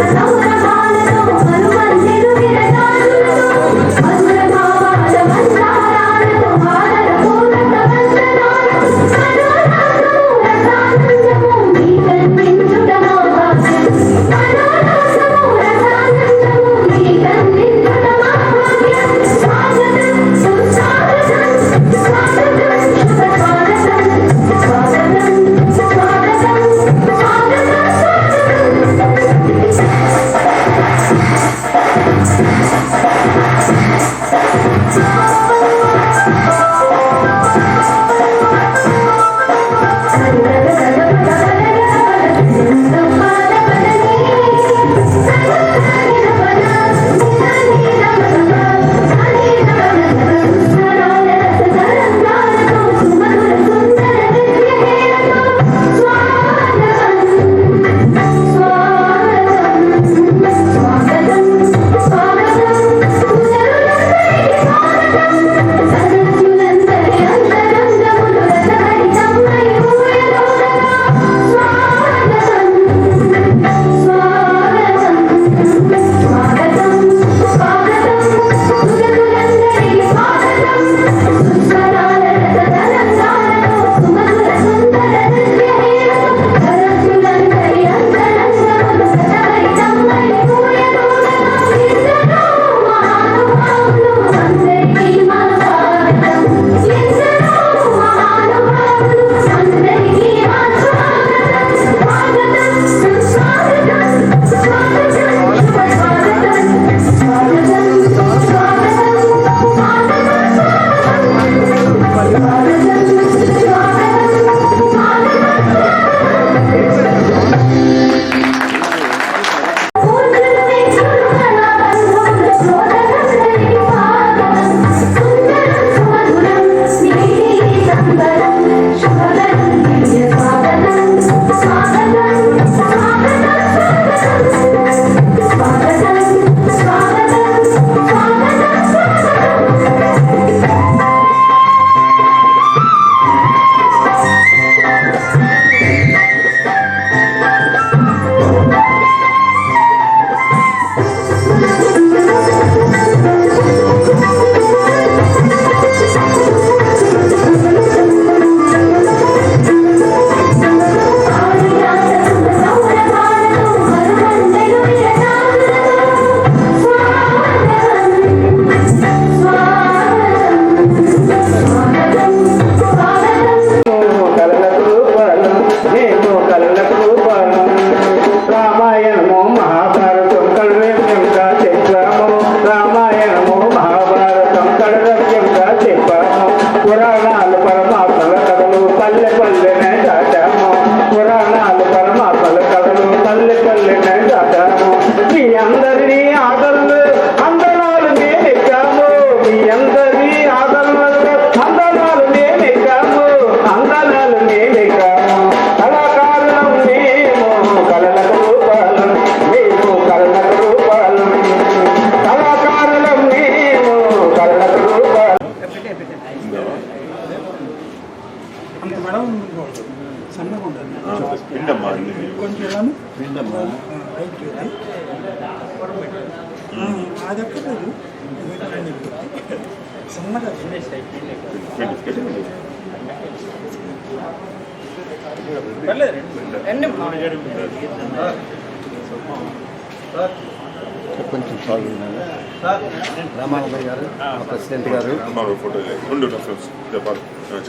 Você não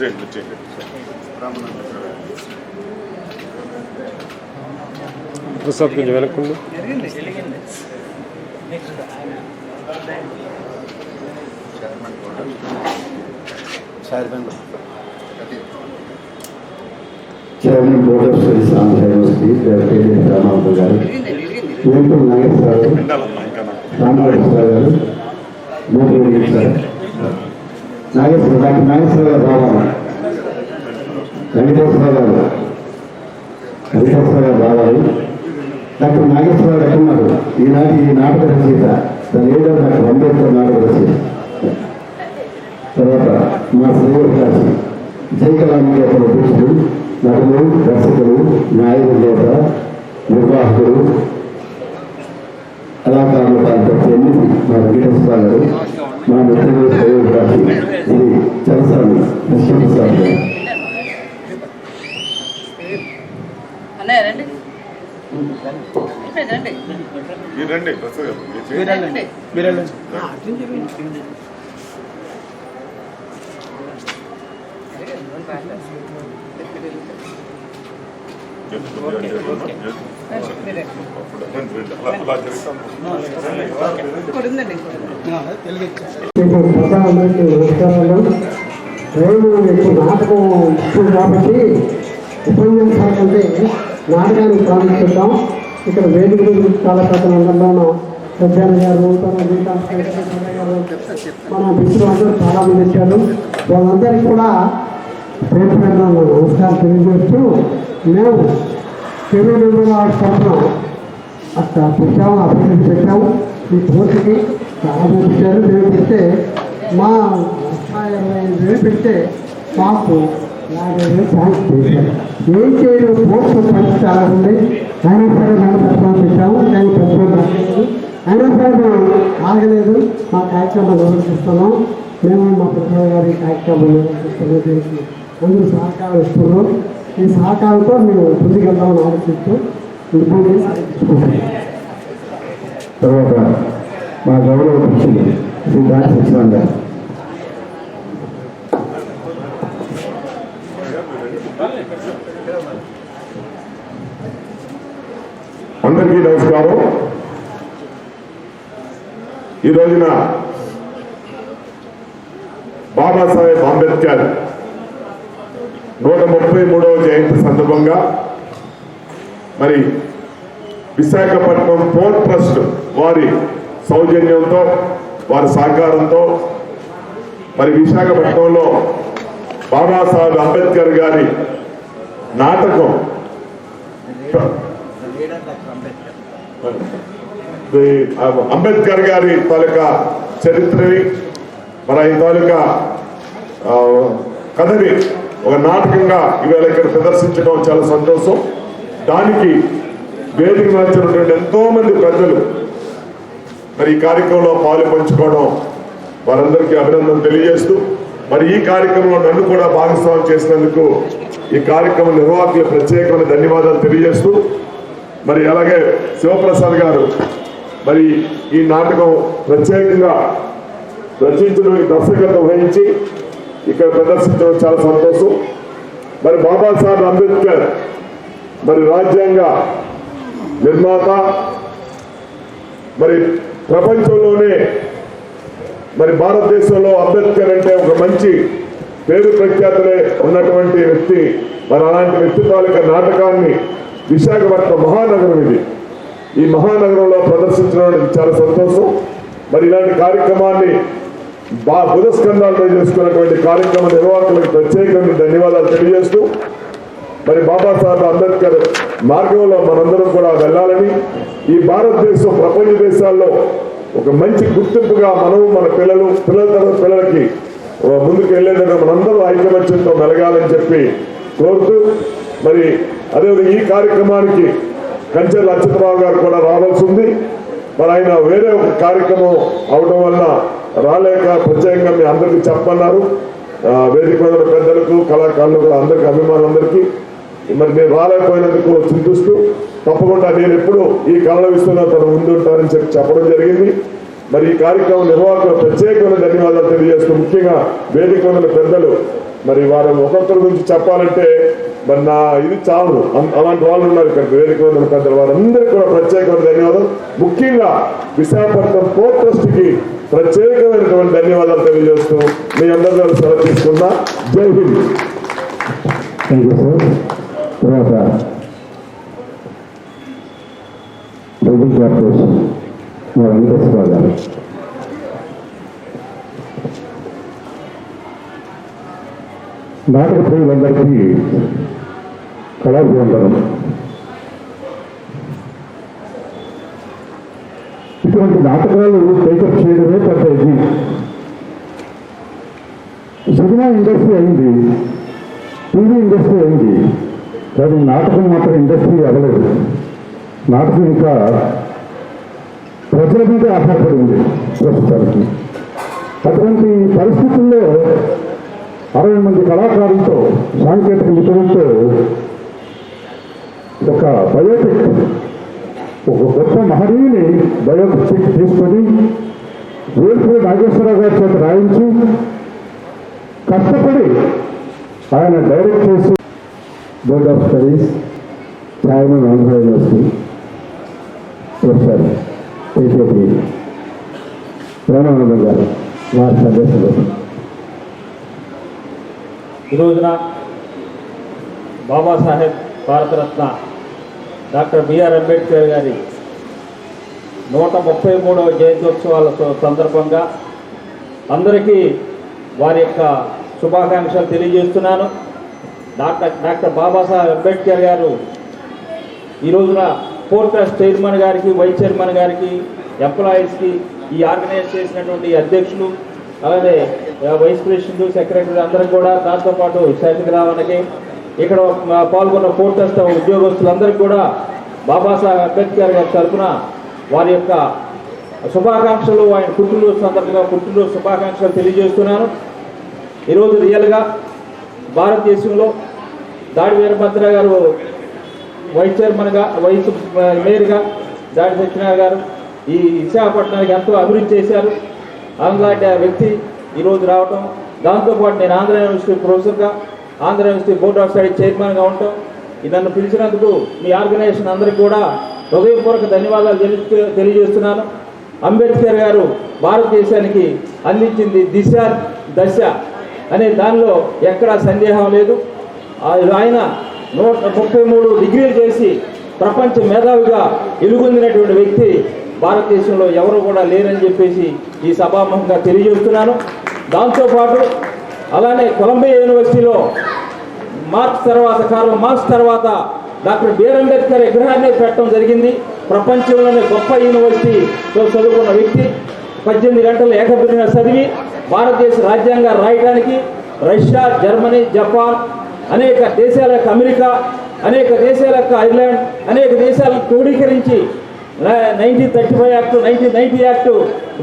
చెప్పాలి చేయండి చేయండి. ప్రసాద్ కొంచెం వెనక్కుండు chairman chairman board of studies Andhra university పేరు రామారావు గారు. వేంపూరు నాగేశ్వరరావు రామరాజేశ్వర గారు. మూడు సార్ నాగేశ్వర డాక్టర్ నాగేశ్వర గారు రావాలి. వెంకటేశ్వర గారు వెంకటేశ్వర గారు రావాలి. డాక్టర్ నాగేశ్వర గారు ఎక్కడున్నారు ఈనాటి ఈ నాటక రచయిత తన ఏడో డాక్టర్ అంబేద్కర్ నాటక రచయిత. తర్వాత మా శ్రేయోభిలాషి జయకళాంబేశ్వర అధ్యక్షుడు నటులు దర్శకులు న్యాయ నిర్ణేత నిర్వాహకుడు ఎన్ని మా వెంకటేశ్వర గారు మా మిత్రులు శ్రేయోగ్రాఫీ ఇది చలసాని కృష్ణప్రసాద్ గారు అన్నయ్య ఇక్కడ నాటకం ఇష్టం కాబట్టి ఉపన్యాసాల కంటే నాటకానికి ప్రారంభిస్తాం ఇక్కడ వేదిక మీద చాలా పెద్ద మండలంలో సత్యాన గారు మన మిత్రులు అందరూ చాలా మంది వాళ్ళందరికీ కూడా పేరు పేరున నమస్కారం తెలియజేస్తూ మేము తెలుగు నిర్మల తరఫున అక్కడ పెట్టాము అభివృద్ధి పెట్టాము ఈ కోర్టుకి చాలా పెట్టారు మేము పెడితే మా లక్ష ఇరవై ఐదు వేలు పెడితే మాకు యాభై వేలు ఛాన్స్ చేశారు. ఏం చేయడం కోర్టు పరిస్థితి చాలా ఉంది అయినా సరే మేము పెట్టాము కానీ పెట్టుకోవడం రాలేదు. అయినా సరే మేము ఆగలేదు. మా కార్యక్రమం నిర్వహిస్తున్నాం. మేము మా పెద్దల గారి కార్యక్రమం నిర్వహిస్తున్నాం. అందరూ సహకారం ఇస్తున్నాం. ఈ సహకారంతో మేము ముందుకెళ్దామని ఆలోచిస్తూ తర్వాత మా గౌరవ పురుషులు శ్రీ దాని సత్యనారాయణ గారు. అందరికీ నమస్కారం. ఈ రోజున బాబాసాహెబ్ అంబేద్కర్ నూట ముప్పై మూడవ జయంతి సందర్భంగా మరి విశాఖపట్నం పోర్ట్ ట్రస్ట్ వారి సౌజన్యంతో వారి సహకారంతో మరి విశాఖపట్నంలో బాబాసాహెబ్ అంబేద్కర్ గారి నాటకం అంబేద్కర్ గారి తాలూకా చరిత్రని మరి ఈ తాలూకా కథని ఒక నాటకంగా ఇవాళ ఇక్కడ ప్రదర్శించడం చాలా సంతోషం. దానికి వేదిక నచ్చినటువంటి ఎంతో మంది ప్రజలు మరి ఈ కార్యక్రమంలో పాలు పంచుకోవడం వారందరికీ అభినందన తెలియజేస్తూ మరి ఈ కార్యక్రమంలో నన్ను కూడా భాగస్వామ్యం చేసినందుకు ఈ కార్యక్రమం నిర్వాహకులు ప్రత్యేకమైన ధన్యవాదాలు తెలియజేస్తూ మరి అలాగే శివప్రసాద్ గారు మరి ఈ నాటకం ప్రత్యేకంగా రచించడానికి దర్శకత్వం వహించి ఇక్కడ ప్రదర్శించడం చాలా సంతోషం. మరి బాబాసాహెబ్ అంబేద్కర్ మరి రాజ్యాంగ నిర్మాత మరి ప్రపంచంలోనే మరి భారతదేశంలో అంబేద్కర్ అంటే ఒక మంచి పేరు ప్రఖ్యాతులే ఉన్నటువంటి వ్యక్తి. మరి అలాంటి వ్యక్తి తాలూకా నాటకాన్ని విశాఖపట్నం మహానగరం ఇది. ఈ మహానగరంలో ప్రదర్శించడం చాలా సంతోషం. మరి ఇలాంటి కార్యక్రమాన్ని బా బుధస్కంధాలతో చేసుకున్నటువంటి కార్యక్రమ నిర్వాహకులకు ప్రత్యేకంగా ధన్యవాదాలు తెలియజేస్తూ మరి బాబాసాహెబ్ అంబేద్కర్ మార్గంలో మనందరం కూడా వెళ్ళాలని ఈ భారతదేశం ప్రపంచ దేశాల్లో ఒక మంచి గుర్తింపుగా మనము మన పిల్లలు పిల్లల తర్వాత పిల్లలకి ముందుకు వెళ్ళేందుకు మనందరూ ఐకమత్యంతో మెలగాలని చెప్పి కోరుతూ మరి అదేవిధంగా ఈ కార్యక్రమానికి కంచె అచ్యుతరావు గారు కూడా రావాల్సి ఉంది. మరి ఆయన వేరే ఒక కార్యక్రమం అవడం వల్ల రాలేక ప్రత్యేకంగా మీ అందరికీ చెప్పన్నారు వేదిక మీద పెద్దలకు కళాకారులకు అందరికి అభిమానులందరికీ. మరి నేను రాలేకపోయినందుకు చింతిస్తూ తప్పకుండా నేను ఎప్పుడు ఈ కళల విషయంలో తను ముందుంటానని చెప్పి చెప్పడం జరిగింది. మరి ఈ కార్యక్రమం నిర్వాహకులు ప్రత్యేకమైన ధన్యవాదాలు తెలియజేస్తూ ముఖ్యంగా వేదిక పెద్దలు మరి వారు ఒక్కొక్కరి గురించి చెప్పాలంటే మరి నా ఇది చాలు అలాంటి వాళ్ళు ఉన్నారు ఇక్కడ. వేదిక మీద ఉన్న పెద్దలు వారందరికీ కూడా ప్రత్యేకమైన ధన్యవాదాలు. ముఖ్యంగా విశాఖపట్నం పోర్ట్ ట్రస్ట్కి ప్రత్యేకమైనటువంటి ధన్యవాదాలు తెలియజేస్తూ మీ అందరి సెలవు తీసుకున్నా జై హింద్. తర్వాత డబ్బుల్ కార్పొరేషన్ వెంకటేశ్వర గారు నాటక ప్రియులందరికీ కళాభివందనం ఇటువంటి నాటకాలు టేకప్ చేయడమే పెద్ద ఇది. సినిమా ఇండస్ట్రీ అయింది. టీవీ ఇండస్ట్రీ అయింది. కానీ నాటకం మాత్రం ఇండస్ట్రీ అవ్వలేదు. నాటకం ఇంకా ప్రజల ప్రజల మీద ఆధారపడి ఉంది ప్రస్తుతానికి. అటువంటి పరిస్థితుల్లో అరవై మంది కళాకారులతో సాంకేతిక నిపుణులతో ఒక బయోపిక్ ఒక గొప్ప మహనీయుని బయోపిక్ తీసుకొని వేల్పూరి నాగేశ్వరరావు గారి చేత రాయించి కష్టపడి ఆయన డైరెక్ట్ చేసి board of studies chairman Andhra university professor A K P Premanandam garu వారి సదస్సులు ఈరోజున Babasaheb Bharataratna doctor B R Ambedkar garu నూట ముప్పై మూడవ జయంత్యోత్సవాల స- సందర్భంగా అందరికీ వారి యొక్క శుభాకాంక్షలు తెలియజేస్తున్నాను. డాక్టర్ డాక్టర్ బాబాసాహెబ్ అంబేద్కర్ గారు ఈ రోజున పోర్ట్ ట్రస్ట్ చైర్మన్ గారికి వైస్ చైర్మన్ గారికి ఎంప్లాయీస్కి ఈ ఆర్గనైజ్ చేసినటువంటి అధ్యక్షులు అలాగే వైస్ ప్రెసిడెంట్ సెక్రటరీ అందరం కూడా దాంతోపాటు శాసకరావానికి ఇక్కడ పాల్గొన్న పోర్ట్ ట్రస్ట్ ఉద్యోగస్తులందరికీ కూడా బాబాసాహెబ్ అంబేద్కర్ గారి తరఫున వారి యొక్క శుభాకాంక్షలు ఆయన పుట్టినరోజు సందర్భంగా పుట్టినరోజు శుభాకాంక్షలు తెలియజేస్తున్నాను. ఈరోజు రియల్గా భారతదేశంలో దాడి వీరభద్ర గారు వైస్ చైర్మన్గా వైస్ మేయర్గా దాడి సత్యనారాయణ గారు ఈ విశాఖపట్నానికి ఎంతో అభివృద్ధి చేశారు. అలాంటి ఆ వ్యక్తి ఈరోజు రావటం. దాంతోపాటు నేను ఆంధ్ర యూనివర్సిటీ ప్రొఫెసర్గా Andhra university board of study చైర్మన్గా ఉంటాం. నన్ను పిలిచినందుకు మీ ఆర్గనైజేషన్ అందరికీ కూడా హృదయపూర్వక ధన్యవాదాలు తెలి- తెలియజేస్తున్నాను. అంబేద్కర్ గారు భారతదేశానికి అందించింది దిశ దశ అనే దానిలో ఎక్కడా సందేహం లేదు. ఆయన నూట ముప్పై మూడు డిగ్రీలు చేసి ప్రపంచ మేధావిగా ఎలుగొందినటువంటి వ్యక్తి భారతదేశంలో ఎవరు కూడా లేరని చెప్పేసి ఈ సభాముఖంగా తెలియజేస్తున్నాను. దాంతోపాటు అలానే కొలంబియా యూనివర్సిటీలో మార్క్స్ తర్వాత కార్ల్ మార్క్స్ తర్వాత డాక్టర్ బిఆర్ అంబేద్కర్ విగ్రహాన్ని పెట్టడం జరిగింది. ప్రపంచంలోనే గొప్ప యూనివర్సిటీలో చదువుకున్న వ్యక్తి. పద్దెనిమిది గంటలు ఏకబిరిన చదివి భారతదేశ రాజ్యాంగం రాయడానికి రష్యా జర్మనీ జపాన్ అనేక దేశాల యొక్క అమెరికా అనేక దేశాల యొక్క ఐర్లాండ్ అనేక దేశాలను క్రోడీకరించి nineteen thirty five act nineteen ninety act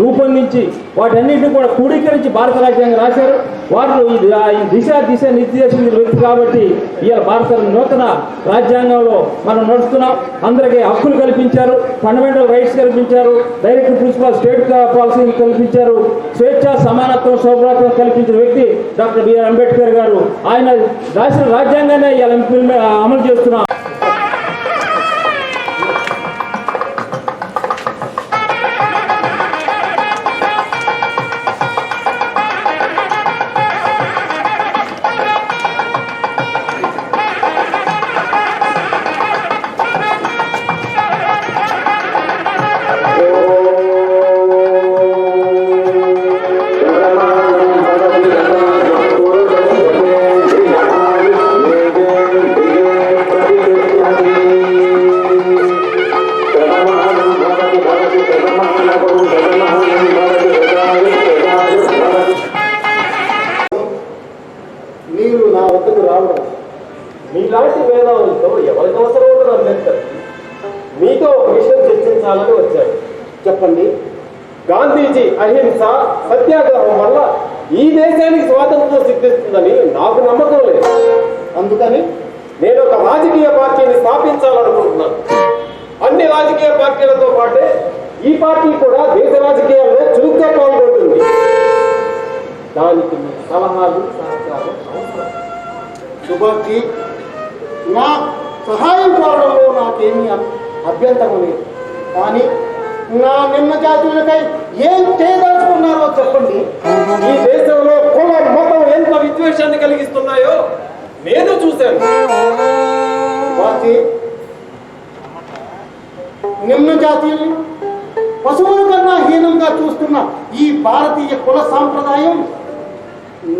రూపొందించి వాటన్నిటిని కూడా క్రోడీకరించి భారత రాజ్యాంగం రాశారు. వారు ఈ దిశ దిశ నిర్దేశించిన వ్యక్తి కాబట్టి ఇవాళ భారత నూతన రాజ్యాంగంలో మనం నడుస్తున్నాం. అందరికీ హక్కులు కల్పించారు ఫండమెంటల్ రైట్స్ కల్పించారు డైరెక్ట్ ప్రిన్సిపల్ స్టేట్ పాలసీని కల్పించారు స్వేచ్ఛ సమానత్వం సౌభ్రాత్వం కల్పించిన వ్యక్తి డాక్టర్ బిఆర్ అంబేద్కర్ గారు. ఆయన రాసిన రాజ్యాంగాన్ని ఇవాళ అమలు చేస్తున్నాం. దేశానికి స్వాతంత్రం సిద్ధిస్తుందని నాకు నమ్మకం లేదు. అందుకని నేను ఒక రాజకీయ పార్టీని స్థాపించాలనుకుంటున్నాను. అన్ని రాజకీయ పార్టీలతో పాటే ఈ పార్టీ కూడా దేశ రాజకీయాల్లో చురుగ్గా పాల్గొంటుంది. దానికి మీ సలహాలు సహకారం అవసరం. సుభాష్జీ నా సహాయం కోరడంలో నాకేమీ అభ్యంతరం లేదు. కానీ నా నిమ్మ జాతులకై ఏం చేయదలుచుకున్నారో చెప్పండి. ఈ దేశంలో కుల మతం ఎంత విద్వేషాన్ని కలిగిస్తున్నాయో నేను చూశాను. వాటి నిమ్న జాతీయులు పశువుల కన్నా హీనంగా చూస్తున్న ఈ భారతీయ కుల సాంప్రదాయం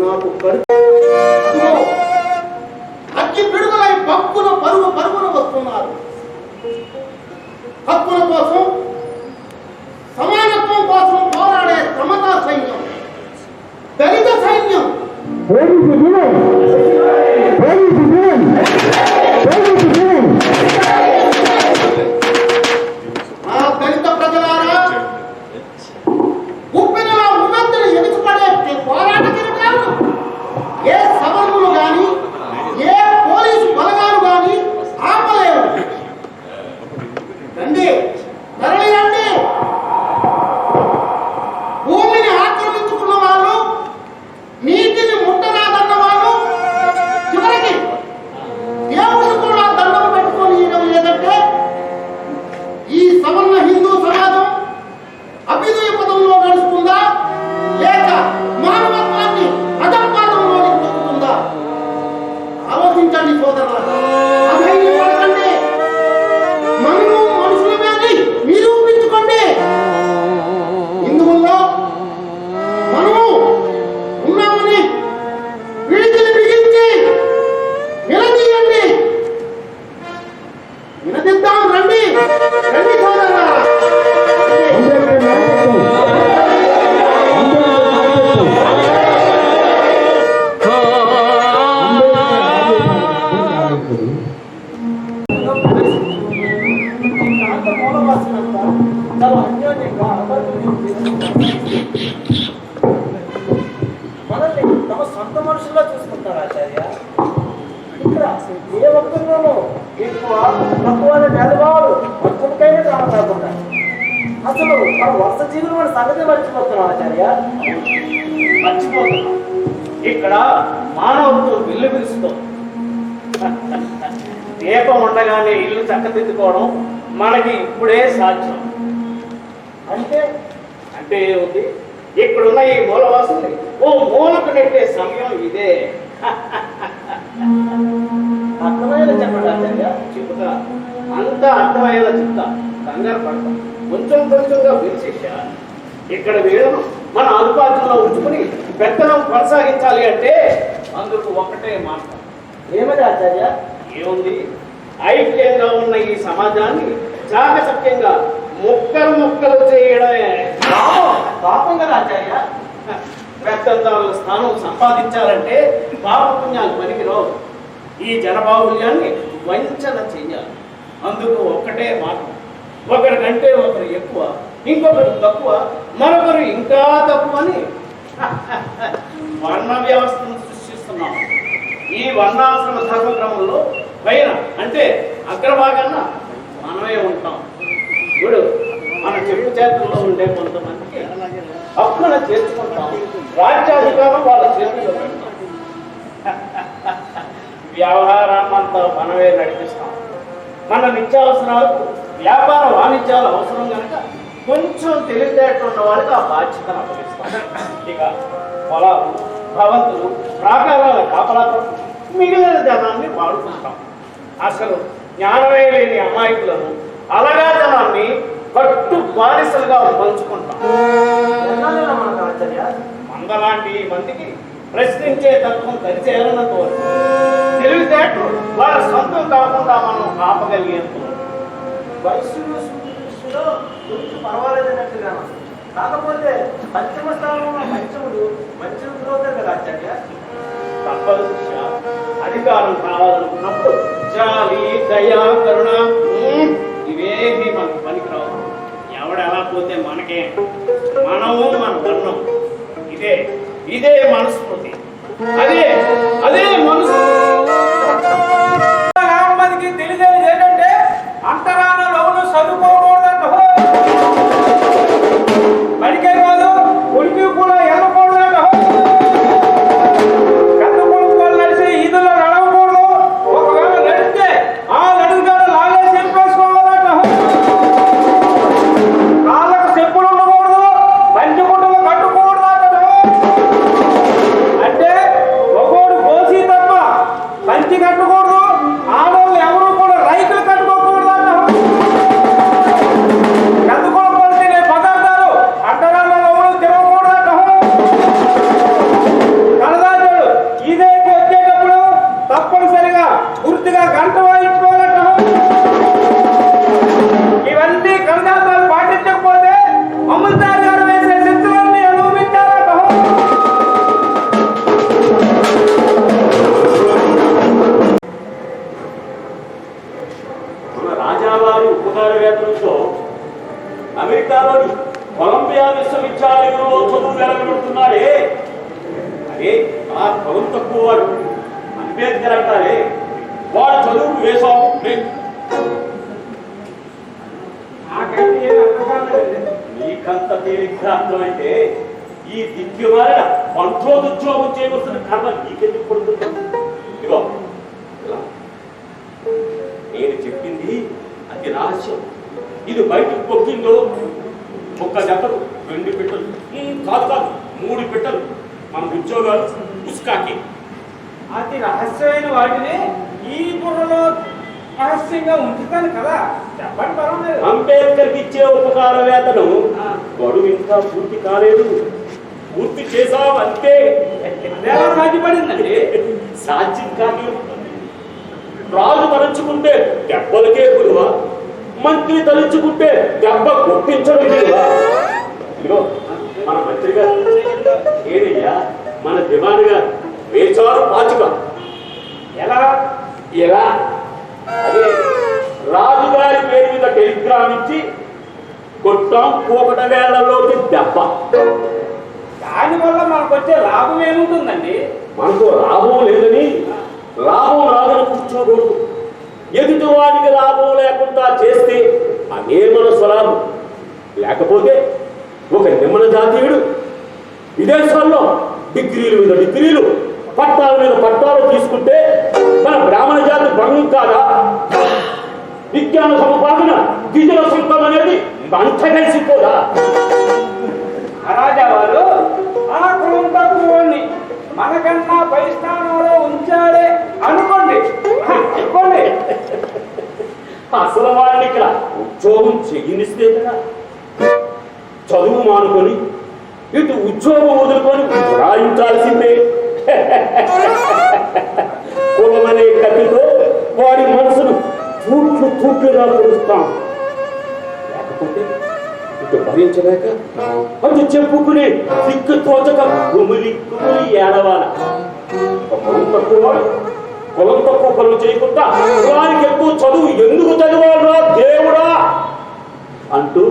నాకు అగ్గి పిడుగులై పప్పున పరుగు పరుగున వస్తున్నారు. போலீஸ் இல்லை போலீஸ் இல்லை తక్కువ అనే భేదభావాలు ప్రాణం కాకుండా అసలు మన వర్ష జీవులు మన సంగతి మర్చిపోతున్నాం ఆచార్య? మర్చిపోతున్నాం. ఇక్కడ మానవత్వం విల్లు పిలుస్తాం. దీపం ఉండగానే ఇల్లు చక్కదిద్దుకోవడం మనకి ఇప్పుడే సాధ్యం. అంటే? అంటే ఏముంది? ఇక్కడున్న ఈ మూలవాసుని ఓ మూలకు నెట్టే సమయం ఇదే. అర్థమయ్యేలా చెప్పండి ఆచార్య. చెబుతా. అంతా అర్థమయ్యేలా చెప్తా. కంగారు పడతాం కొంచెం కొంచెంగా విశేష ఇక్కడ వీళ్ళను మన అదుపాత్రలో ఉంచుకుని పెత్తనం కొనసాగించాలి అంటే అందుకు ఒకటే మాట. ఏమది ఆచార్య? ఏముంది? ఐక్యంగా ఉన్న ఈ సమాజాన్ని చాకచక్యంగా ముక్కలు ముక్కలు చేయడమే. పాపం కదా ఆచార్య. పెద్దంతాల స్థానం సంపాదించాలంటే పాపపుణ్యాలు పనికిరావు. ఈ జనబాహుల్యాన్ని వంచన చెయ్యాలి అందుకు ఒక్కటే మాట ఒకరికంటే ఒకరు ఎక్కువ ఇంకొకరు తక్కువ మరొకరు ఇంకా తక్కువ అని వర్ణ వ్యవస్థను సృష్టిస్తున్నాం. ఈ వర్ణాశ్రమ ధర్మక్రమంలో పైన అంటే అగ్రభాగాన మనమే ఉంటాం. ఇప్పుడు మన చెప్పు చేతుల్లో ఉండే కొంతమందికి హక్కున చేర్చుకుంటాం. రాజ్యాధికారం వాళ్ళ చేతుల్లో వ్యవహారాన్నంతా మనమే నడిపిస్తాం. మన నిత్యావసరాలకు వ్యాపార వాణిజ్యాలు అవసరం కనుక కొంచెం తెలివితేటలు ఉన్న వాళ్ళకి ఆ బాధ్యతను అప్పగిస్తాం. ఇక పొలాలు భవంతులు ప్రాకారాల కాపలాతో మిగిలిన జనాన్ని వాడుకుంటాం. అసలు జ్ఞానమే లేని అమాయకులను అలగా జనాన్ని కట్టు బానిసలుగా పంచుకుంటాం. మందలాంటి మందికి ప్రశ్నించే తత్వం కలిసేయాలన్నంత వరకు తెలివితేటలు వాళ్ళ సొంతం కాకుండా మనం ఆపగలిగేంత దృష్టిలో కొంచెం పర్వాలేదన్నట్టుగా కాకపోతే పంచమ స్థానంలో పంచముడు మంచి అవుతారు కదా ఆచార్య తప్పదు. అధికారం కావాలనుకున్నప్పుడు జాలి దయ కరుణ ఇవేవి మనకు పనికిరావు. ఎవడు ఎలా పోతే మనకే? మనము మన ధర్మం. ఇదే ఇదే మనస్మృతి అదే అదే మనసు. మందికి తెలిసేది ఏంటంటే అంతరాన లవులు చదువుకోకూడదంట బడికే కాదు ఉనికి కూడా గడువు ఇంకా పూర్తి కాలేదు. పూర్తి చేసావు అంతే. అదేలా సాధ్యపడిందండి? సాధ్యం కాదు రాజు తలుచుకుంటే దెబ్బలకే విలువ. మంత్రి తలుచుకుంటే దెబ్బ విలువ. ఇదిగో మన మంత్రి గారు. ఏదయ్యా మన దివాన్ గారు. వేచారు పాచిక. ఎలా? ఎలా? అదే రాజుగారి పేరు మీద టెలిగ్రామ్ ఇచ్చి కొట్టాం కూకట వేళ్ళలోకి దెబ్బ. దానివల్ల మనకు వచ్చే లాభం ఏముంటుందండి? మనకు లాభం లేదని లాభం రాదని కూర్చోకూడదు ఎదుటి వాడికి లాభం లేకుండా చేస్తే అదే మన స్వలాభం లేకపోతే ఒక నిమ్మన జాతీయుడు విదేశాల్లో డిగ్రీల మీద డిగ్రీలు పట్టాల మీద పట్టాలు తీసుకుంటే మన బ్రాహ్మణ జాతి భంగం కాదా? విజ్ఞాన సముపాదన గిజల సుంకం అనేది అంత కలిసిపోదా మహారాజా వారు ఆ కులం తక్కువని మనకన్నా పై స్థానంలో ఉంచాడే అనుకోండి. అనుకోండి. అసలు వాడిని ఇక్కడ ఉద్యోగం చెయ్యిస్తే కదా. చదువు మానుకొని ఇటు ఉద్యోగం వదులుకొని రాయించాల్సిందే కులమనే కత్తితో వాడి మనసును తూట్లు తూట్లుగా పొడుస్తాం. లేకపోతే ఇక భరించలేక అది చెప్పుకుని దిక్కు తోచక గుమిలి గుమిలి ఏడవాల. పొలం తక్కువ పొలం తక్కువ పనులు చేయకుండా వారికి ఎక్కువ చదువు ఎందుకు చదివాడురా దేవుడా? అంటూ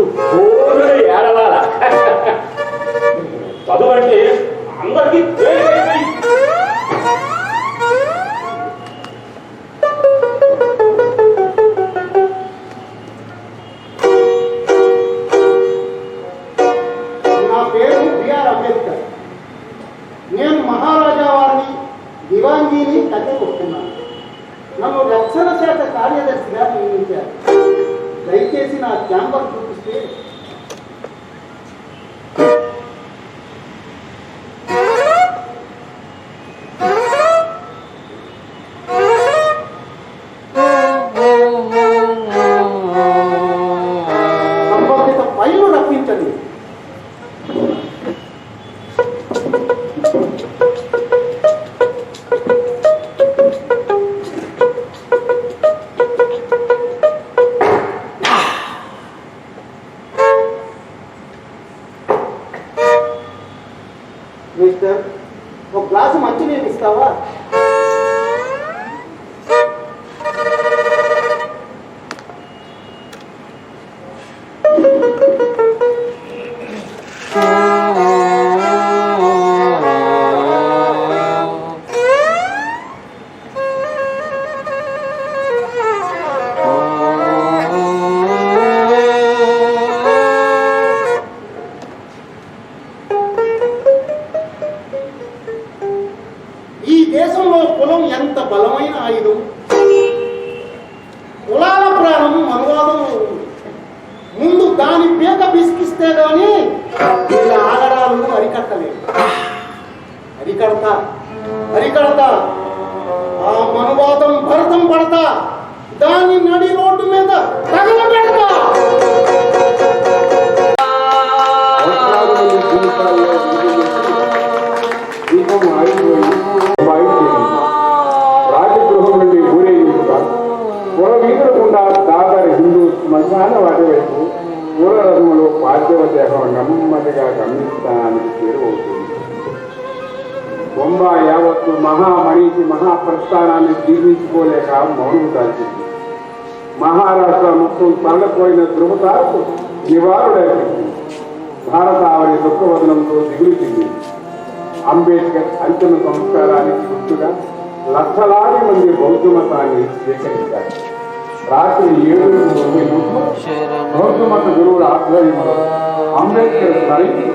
పీక బిసికిస్తే గాని వీళ్ళ ఆగడాలను అరికట్టలేదు. అరికడతా అరికడతా. ఆ మనువాదం భరతం పడతా. దాన్ని నడి రోడ్డు మీద తగలబెడతా దీపం విగ్రహం నెమ్మదిగా గమనిస్తానికి చేరువవుతుంది. బొంబా యావత్తు మహామణికి మహాప్రస్థానాన్ని జీర్ణించుకోలేక మౌనం దాల్చింది మహారాష్ట్ర మొత్తం తరలిపోయిన ధృవతారకు నివారుడైపోయింది. భారత ఆవిడ దుఃఖవదనంతో దిగులు చెందింది. అంబేద్కర్ అంతిమ సంస్కారానికి గుర్తుగా లక్షలాది మంది బౌద్ధ మతాన్ని స్వీకరించారు. రాత్రి ఏడు ముప్పై బౌద్ధ మత గురువుల ఆధ్వర్యంలో అంబేద్కర్ స్మరించి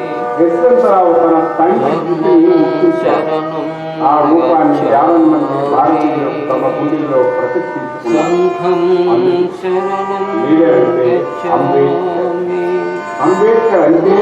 యశ్వంతరావు తన తండ్రి స్థితిని గుర్తించారు ఆ రూపాన్ని యాభై మంది భారతీయులు తమ గుండెల్లో ప్రతిష్ఠించుకున్నారు లీడర్ అంటే అంబేద్కర్ అంబేద్కర్ అంటే